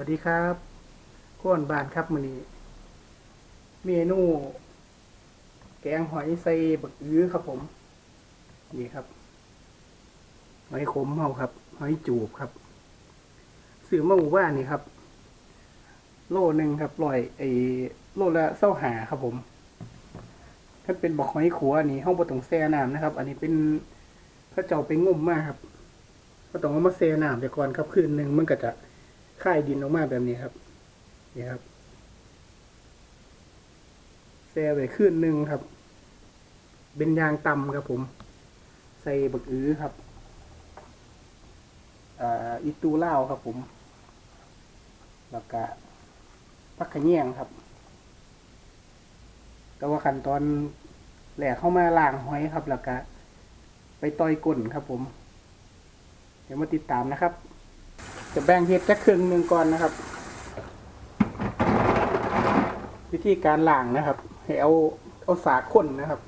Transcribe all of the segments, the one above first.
วัสดีครับข้วนบานครับมือนี้เมนู แกงหอยใส่บักอื้อครับผม นี่ครับ หอยขมเฮาครับ หอยจูบครับซื้อมาหมู่บ้านนี่ครับ โลหนึ่งครับร้อยไอโลละเส้าหาครับผม ถ้าเป็นบอกหอยขัวนี่ห้องบ่ต้องแช่น้ำนะครับ อันนี้เป็นพระเจ้าไปงมมากครับก็ต้องเอามาแช่น้ำแต่ก่อนครับคืนหนึ่งมันก็จะ ค่ายดินออกมาแบบนี้ครับ นี่ครับแช่ไว้คืนหนึ่งครับ เป็นยางต่ำครับผม ใส่บักอื้อครับอ่าอีตูเล่าครับผมแล้วก็พักขะแยงครับ แต่ว่าขั้นตอนแหลกเข้ามาล้างหอยครับแล้วก็ไปต่อยก้นครับผม เดี๋ยวมาติดตามนะครับ จะแบ่งเห็ดจักครึ่งหนึ่งก่อนนะครับ วิธีการล้างนะครับ ให้เอาเอาสาข้นนะครับ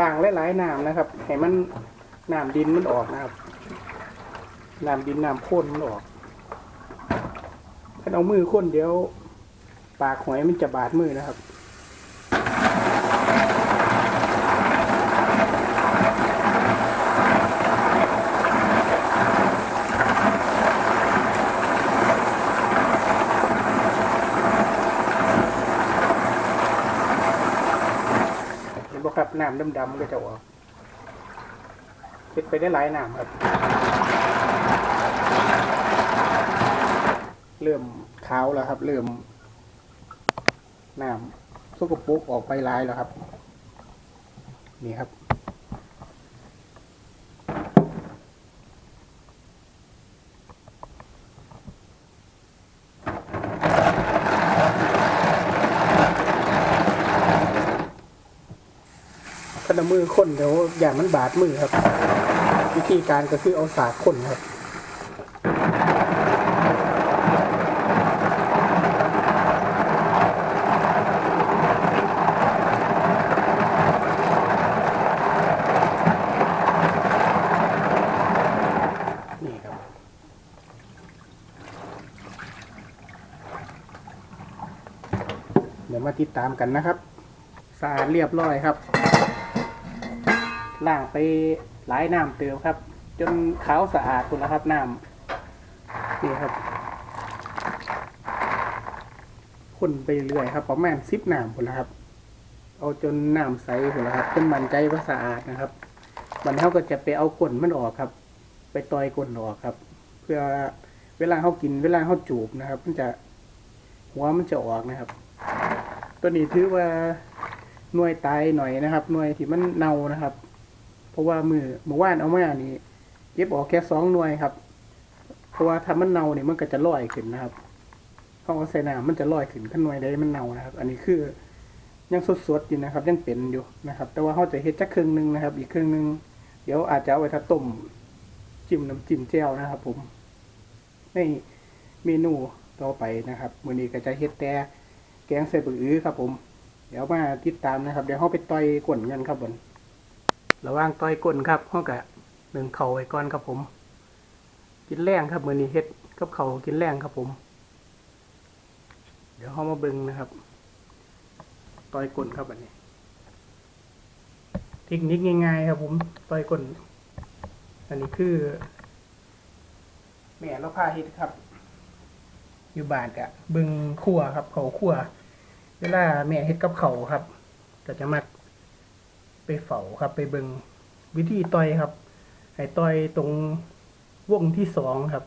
ล้างหลายๆน้ำนะครับ ให้มันน้ำดินมันออกนะครับน้ำดินน้ำข้นมันออก ถ้าเอามือข้นเดี๋ยว ปากหอยมันจะบาดมือนะครับเห็นบ่ครับน้ำดำๆก็จะออกเฮ็ดไปได้หลายน้ำครับ เริ่มขาวแล้วครับ เริ่มน้ำสกปรกออกไปลายแล้วครับ นี่ครับ ขนมือข้นเดี๋ยวอย่างมันบาดมือครับ วิธีการก็คือเอาสากข้นครับ เดี๋ยวมาติดตามกันนะครับสะอาดเรียบร้อยครับล้างไปหลายน้ำเติมครับ จนขาวสะอาดคุณนะครับน้ำนี่ครับคนไปเรื่อยครับประมาณสิบน้ำคุณนะครับ เอาจนน้ำใสคุณนะครับจนมั่นใจว่าสะอาดนะครับมันเขาก็จะไปเอาก้นมันออกครับ ไปต่อยก้นออกครับ เพื่อเวลาเขากินเวลาเขาจูบนะครับ มันจะหัวมันจะออกนะครับ ตัวนี้ถือว่าหน่วยตายหน่อยนะครับ หน่วยที่มันเน่านะครับ เพราะว่ามือเมื่อวานเอามานี่เก็บออกแค่สองหน่วยครับ เพราะว่าถ้ามันเน่าเนี่ยมันก็จะลอยขึ้นนะครับเขาเอาใส่น้ำมันจะลอยขึ้นขั้นหน่วยใดมันเน่านะครับ อันนี้คือยังสดๆอยู่นะครับ ยังเป็นอยู่นะครับ แต่ว่าเขาจะเฮ็ดจักครึ่งหนึ่งนะครับ อีกครึ่งหนึ่งเดี๋ยวอาจจะเอาไว้ถ้าต้มจิ้มน้ำจิ้มแจ่วนะครับ ผมในเมนูต่อไปนะครับมื้อนี้ก็จะเฮ็ดแต่ แกงใส่บะอื้อครับผม เดี๋ยวมาติดตามนะครับ เดี๋ยวเขาไปต่อยก่นกันครับบนระว่างต่อยก้นครับห้อกะหนึ่งเข่าไว้ก่อนครับผม กินแรงครับมือนี้เฮ็ดกับเขากินแรงครับผม เดี๋ยวเขามาเบิ่งนะครับต่อยก้นครับอันนี้เทคนิคง่ายๆครับผมต่อยก้นอันนี้คือแม่เราพาเฮ็ดครับ อยู่บ้านกะเบิ่งครัวครับ เขาครัว เวลาแม่เฮ็ดกับเขาครับ ก็จะมักไปเฝ้าครับ ไปเบิงวิธีต่อยครับ ให้ต่อยตรงวงที่สองครับ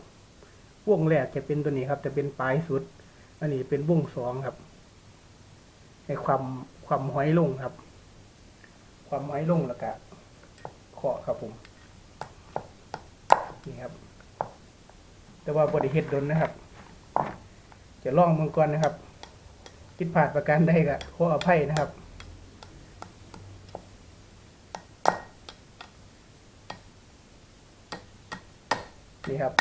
วงแรกจะเป็นตัวนี้ครับ จะเป็นปลายสุด อันนี้เป็นวงสองครับ ให้ความความห้อยลงครับ ความห้อยลงแล้วก็เคาะครับผมนี่ครับ แต่ว่าบริเฮ็ดดนนะครับ จะล่องมังกรนะครับ คิดผ่านประการใดก็ขออภัยนะครับนี่ครับ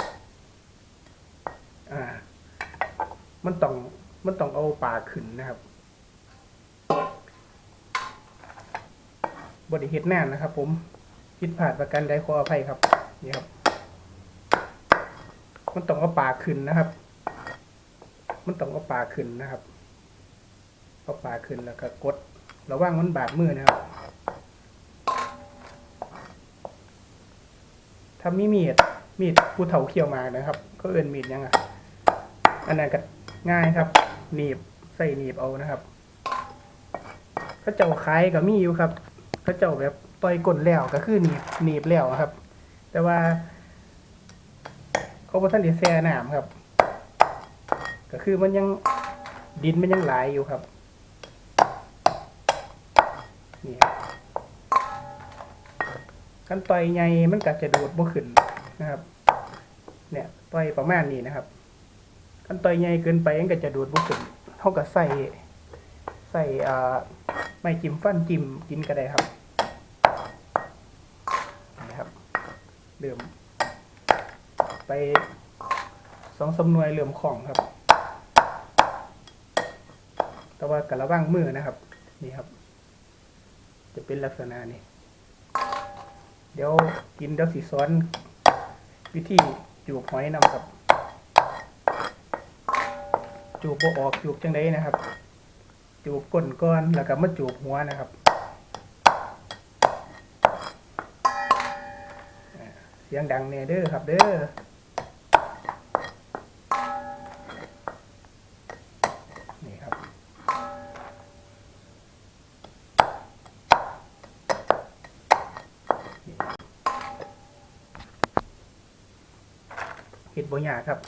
อ่า มันต้อง มันต้องเอาปลาขึ้นนะครับบริเหตุแน่นนะครับ ผมผิดพลาดประกันใดขออภัยครับ นี่ครับ มันต้องเอาปลาขึ้นนะครับ มันต้องเอาปลาขึ้นนะครับ เอาปลาขึ้นแล้วก็กดระว่างมันบาดมือนะครับ ถ้ามีมีดมีดผู้เฒ่าเคี่ยวมานะครับ ก็เอื่นมีดยังอะอันนั้นก็ง่ายครับ หนีบใส่หนีบเอานะครับเขาเจ้าขายก็มีอยู่ครับเขาเจ้าแบบต่อยก้นแล้วก็คือหนีบหนีบแล้วครับ แต่ว่าเขาบ่ทันได้แช่น้ำครับ ก็คือมันยังดินมันยังหลายอยู่ครับ ขั้นต่อยใหญ่มันก็จะดูดบ่ขึ้นนะครับ เนี่ยต่อยประมาณนี้นะครับขั้นต่อยใหญ่เกินไปมันก็จะดูดบ่ขึ้นเท่ากับใส่ใส่อ่าไม่จิ้มฟันจิ้มกินก็ได้ครับนี่ครับเริ่มไปสองสำนวยเหลื่อมของครับ แต่ว่ากระว่างมือนะครับ นี่ครับ จะเป็นลักษณะนี้ เดี๋ยวกินเดี๋ยวสีซ้อนวิธีจูบหอยนำครับ จูบโบออกจูบจังไดนะครับ จูบก้นก้อนแล้วก็มาจูบหัวนะครับเสียงดังเน่เด้อครับเด้อ เห็ดบ่ยาครับ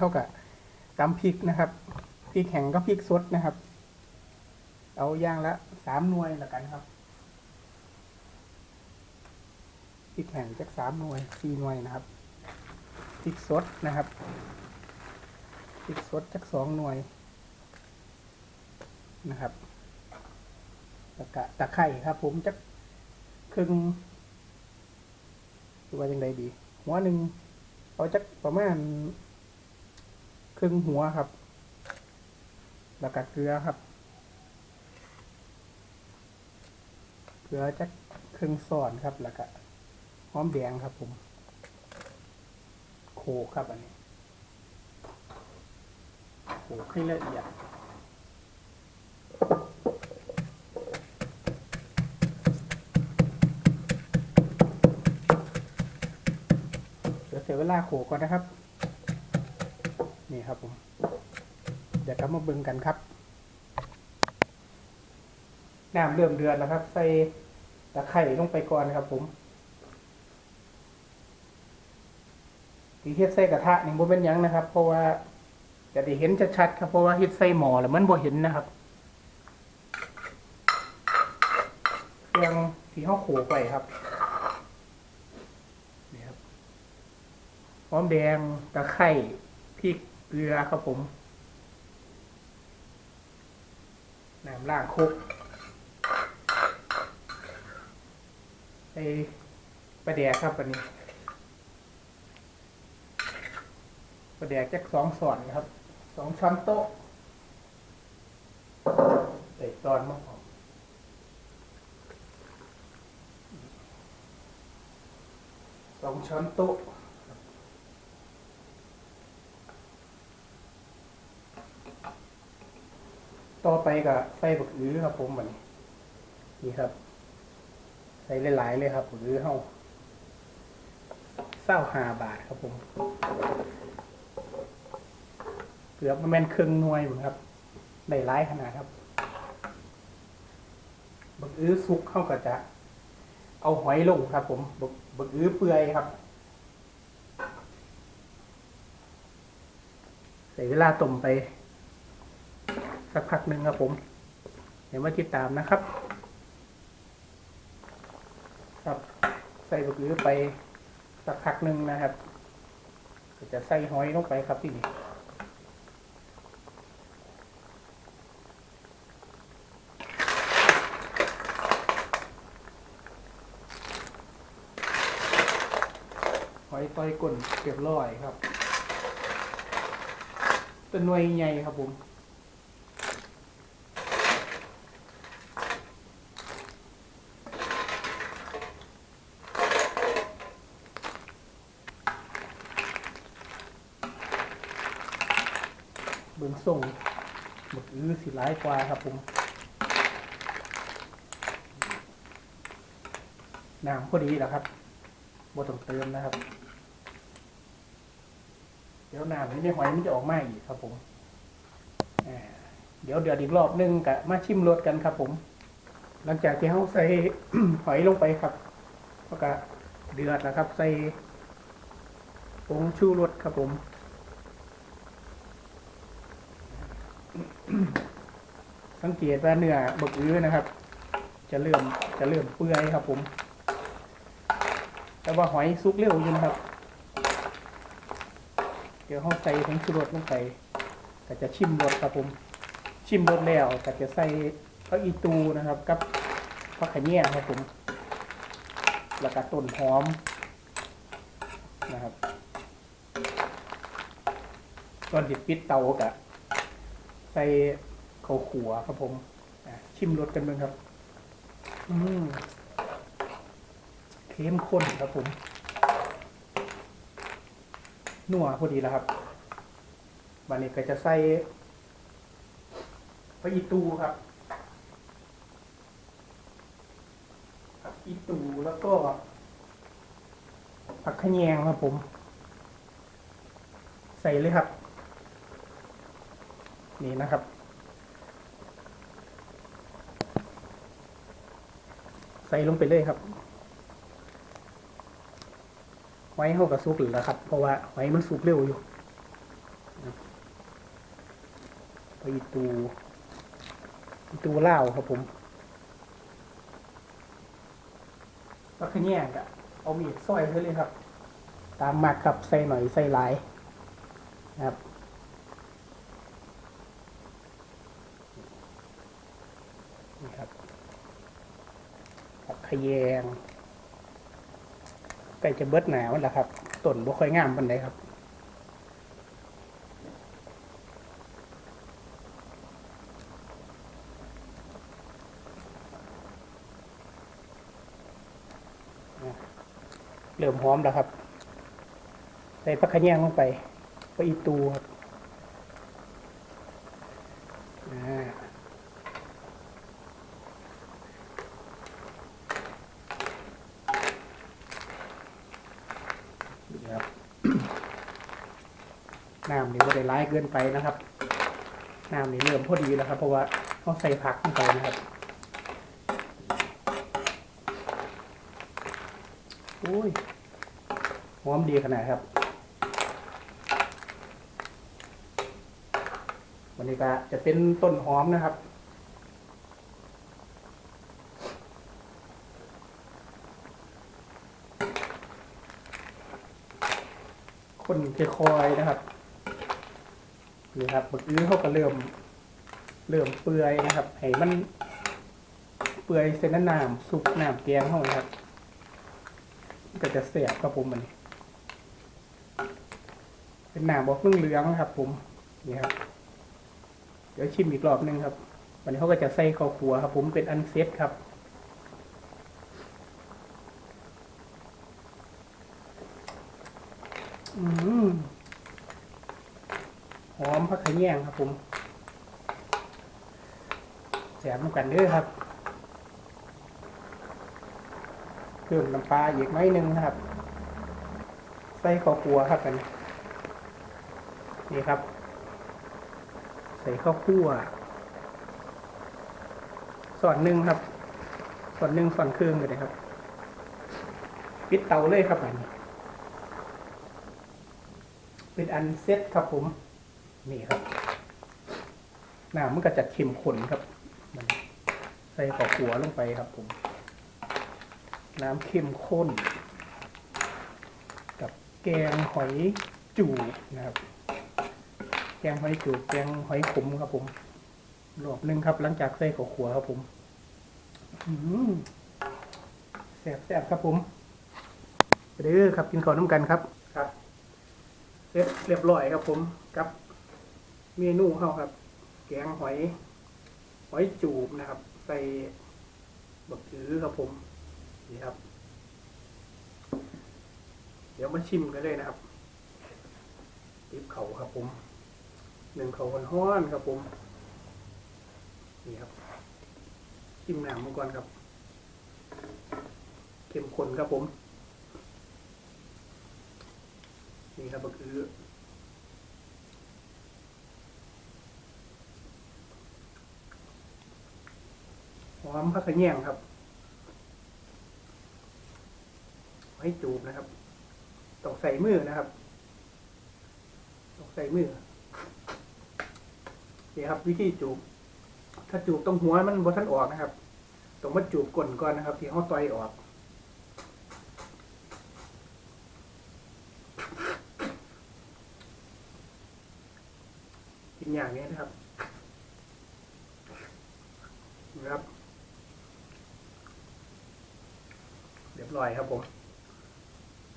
เท่ากับตำพริกนะครับพริกแห้งก็พริกสดนะครับ เอาย่างละสามหน่วยละกันครับพริกแห้งจักสามหน่วยสี่หน่วยนะครับพริกสดนะครับพริกสดจักสองหน่วยนะครับแล้วก็ตะไคร่ครับ ผมจักครึ่งหรือว่ายังไงดี หัวหนึ่งเอาจักประมาณ ครึ่งหัวครับ แล้วก็เกลือครับ เกลือจักครึ่งส่อนครับ แล้วก็หอมแดงครับผม โขกครับอันนี้ โขลกให้ละเอียดเดี๋ยวเสียเวลาโขกก่อนนะครับ นี่ครับผม เดี๋ยวกลับมาเบิ่งกันครับน้ำเริ่มเดือดแล้วครับ ใส่ตะไคร่ลงไปก่อนครับ ผมทีเฮ็ดใส่กระทะนี่บ่เป็นยังนะครับ เพราะว่าจะได้เห็นชัดๆครับเพราะว่าเฮ็ดใส่หม้อแล้วมันบ่เห็นนะครับเครื่องที่เฮาโขกไว้ครับนี่ครับหอมแดงตะไคร่พริก เกลือครับผมน้ำล่างครกไอปลาแดกครับอันนี้ปลาแดกจักสองส่วนครับ สองช้อนโต๊ะใส่ตอนมะหอมสองช้อนโต๊ะ ต่อไปก็ใส่บักอื้อครับ ผมบัดนี้นี่ครับ ใส่หลายๆเลยครับบักอื้อเฮาเศร้าหาบาทครับ ผมเกือบมันแม่นเครึ่องน่วยเหมือนครับได้หลายขนาดครับบักอื้อซุกเข้าก็จะ เอาหอยลงครับ ผมบักบักอื้อเปื่อยครับใส่เวลาต้มไป สักพักหนึ่งครับผม เดี๋ยวมาติดตามนะครับ ครับใส่บะกือไปสักพักหนึ่งนะครับจะใส่หอยลงไปครับที่นี่หอยต้อยก้นเรียบร้อยครับเป็นหน่วยใหญ่ครับผม เบื้องส่ง ซื้อสีร้ายกว่าครับผมน้ำพอดีแล้วครับบดต้องเติมนะครับ เดี๋ยวน้ำนี้ในหอยมันจะออกมาอีกครับผมเดี๋ยวเดือดอีกรอบนึงกะมาชิมรสกันครับ ผม หลังจากที่เขาใส่หอยลงไปครับก็กะเดือดแล้วครับ ใส่ผงชูรสครับผม สังเกตว่าเนื้อบักอื้อนะครับ จะเริ่มจะเริ่มเปื่อยครับผม แต่ว่าหอยซุกเร็วอยู่นะครับ เดี๋ยวเขาใส่ผงชูรสลงไปก็จะชิมรสครับผม ชิมรสแล้วก็จะใส่ผักอีตูนะครับ กับผักขะแยงครับผม แล้วก็ต้นหอมนะครับก่อนติดปิดเตากะ ใส่ข้าวขัวครับผมชิมรสกันบ้างครับ อืมเข้มข้นครับผมนัวพอดีแล้วครับวันนี้ก็จะใส่ผักอีตูครับอีตูแล้วก็ผักขะแยงครับผม ใส่เลยครับ นี่นะครับใส่ลงไปเลยครับหอยเขากับซุปหรือล้วครับ เพราะว่าหอยมันสุกเร็วอยู่ไปอีตูตูเล่าครับผมก็ขะแยงกะเอามีดซอยไปเลยครับ ตามหมักครับใส่หน่อยใส่หลายนะครับ นี่ครับผัก ขะแยงใกล้จะเบิดหนาวแล้วครับต้นบ่ค่อยงามปันใดครับเริ่มหอมแล้วครับ ใส่ผักขะแยงลงไปไปอีตูครับอ่า นี่ครับ น้ำนี่ไม่ได้ร้าย เกินไปนะครับน้ำนี่เริ่มพอดีแล้วครับ เพราะว่าต้องใส่ผักลงไปนะครับโอ้ยหอมดีขนาดครับ วันนี้ก็จะเป็นต้นหอมนะครับคนคอยๆนะครับ นี่ครับบักอื้อเขาก็เริ่มเริ่มเปื่อยนะครับให้มันเปื่อยเส้นน้ำซุปน้ำแกงเขานะครับ ก็จะเสียบครับผมมันนี้เป็นหน้ำบอกเหลืองครับผมนี่ครับ เดี๋ยวชิมอีกรอบหนึงครับวันนี้เขาก็จะใส่ข้าวขัวครับ ผมเป็นอันเซตครับ อืมหอมผักขะ แยงครับผมแสบเหมือนกันเด้อครับเพิ่มน้ำปลาอีกไม้หนึ่งนะครับ ใส่ข้าวคั่วครับกันนี่ครับ ใส่ข้าวคั่วส่วนหนึ่งครับ ส่วนหนึ่งส่วนครึ่งเลยครับปิดเตาเลยครับอันนี้เป็นอันเซ็ตครับผม นี่ครับ น้ำมันก็จะเค็มข้นครับ ใส่ข้าวขัวลงไปครับผม น้ำเข้มข้น กับแกงหอยจูนะครับ แกงหอยจูแกงหอยขมครับผมรอบหนึ่งครับ หลังจากใส่ข้าวขัวครับผมแซ่บแซ่บครับผมเด้อครับกินข้าวน้ำกันครับครับเรียบเรียบร้อยครับผมกับเมนูเข้าครับ แกงหอย หอยจูบนะครับ ใส่บักถือครับผม นี่ครับ เดี๋ยวมาชิมกันเลยนะครับติบเขาครับผมหนึ่งเขาห้อนครับผม นี่ครับ ชิมหน้ำมาก่อนครับเข้มข้นครับผม นี่ครับก็คือ หอมผักกระเนียงครับ ไว้จูบนะครับต้องใส่มือนะครับต้องใส่มือเนี่ครับ วิธีจูบ ถ้าจูบตรงหัวมันบทันออกนะครับต้องมาจูบก้นก่อนนะครับ ที่เขาต่อยออกกินอย่างนี้นะครับนะครับ เรียบร้อยครับผม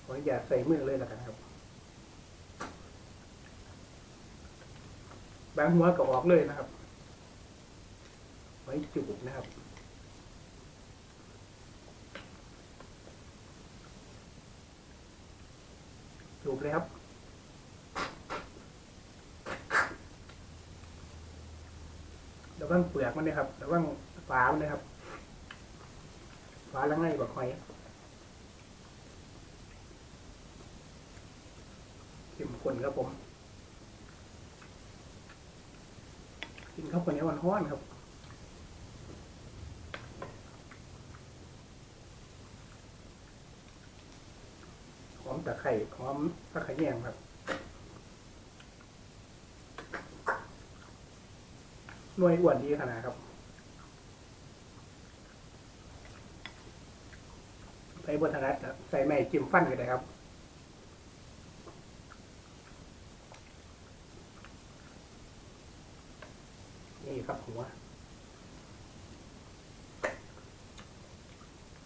ขออนุญาตใส่มือเลยแล้วกันครับ บางหัวก็ออกเลยนะครับ ไว้จูบนะครับจูบเลยครับแล้วก็เปลือกมันเลยครับแล้วก็ฝามันเลยครับฝาแล้วไงบักหอย เข้นครับผมกินข้าวเหนียวร้อนครับหอมตะไคร่หอมตะไคร่แยงครับหน่วยอ้วนดีขนาดครับใส่บนทนัดครับใส่ไม้จิ้มฟันก็ได้ครับ นี่ครับหัว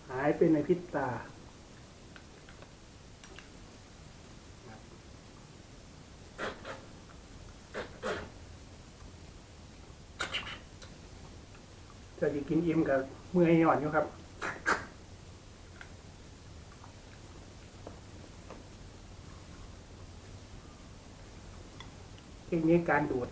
หายไปในพริบตา จะกินอิ่มกับเมื่อยหย่อนอยู่ครับเทคนิคการดูด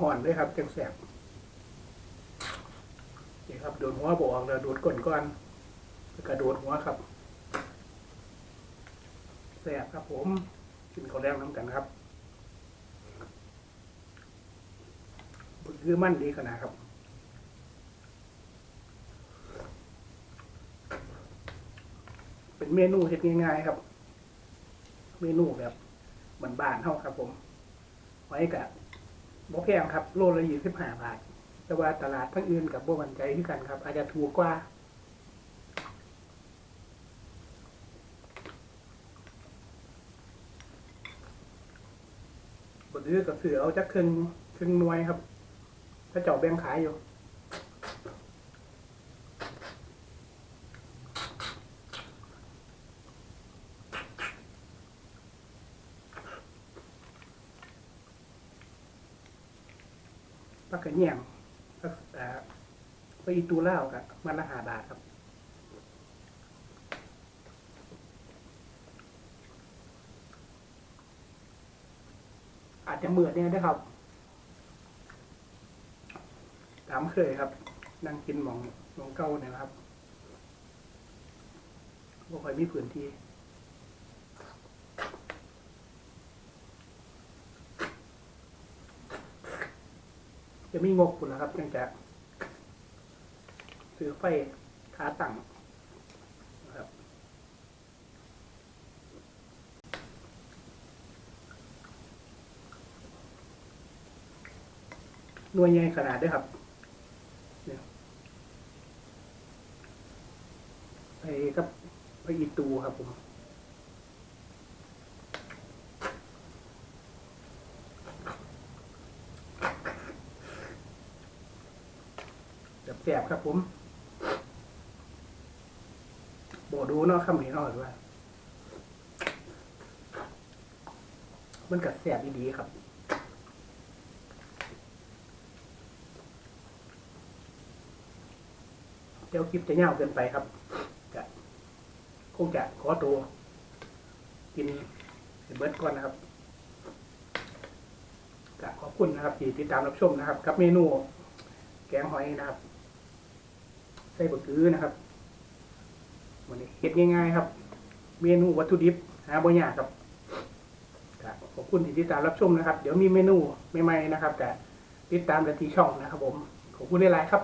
ห่อนๆด้วยครับจังแสบนี่ครับโดนหัวบออกแล้วโดดก้นก่อนแล้วกระโดดหัวครับแสบครับผมกินข้าวแรงน้ำกันครับคือมั่นดีขนาดครับเป็นเมนูเฮ็ดง่ายๆครับ เมนูแบบบ้านๆเท่าครับผม ไว้กับ บ่แพงครับ โลละยี่สิบห้าบาท แต่ว่าตลาดทั้งอื่นกับบ่มันใจที่กันครับ อาจจะถูกกว่าบดซื้อกับเสือเอาจักครึ่งครึ่งหน่วยครับ ถ้าเจาะแบ่งขายอยู่ ปลากระเนียงปลาอ่าปอีตูเล่ากับมันละหาบาทครับอาจจะเหมือนเนี่ยด้วยครับ ตามเคยครับ นั่งกินหมองหมองเก้าเนี่ยนะครับบ่ค่อยมีพื้นที่ จะมีงบคุณนะครับเนื่องจากซื้อไฟขาตั้งนะครับหน่วยใหญ่ขนาดด้วยครับไปกับไปอีตูครับผม แสบครับผมบอดูเนาะคำนี้เนาะหรือว่ามันกัดแสบดีๆครับเดี๋ยวคลิปจะยาเกินไปครับจะคงจะขอตัว กินให้เบิร์ดก่อนนะครับขอบคุณนะครับที่ติดตามรับชมนะครับ กับเมนู แกงหอยนะครับ ใส่บะกือนะครับวันนี้เฮ็ดง่ายๆครับ เมนูวัตถุดิบหาบ่ยากครับขอบคุณที่ติดตามรับชมนะครับ เดี๋ยวมีเมนูใหม่ๆนะครับ แต่ติดตามได้ที่ช่องนะครับ ผมขอบคุณหลายๆครับ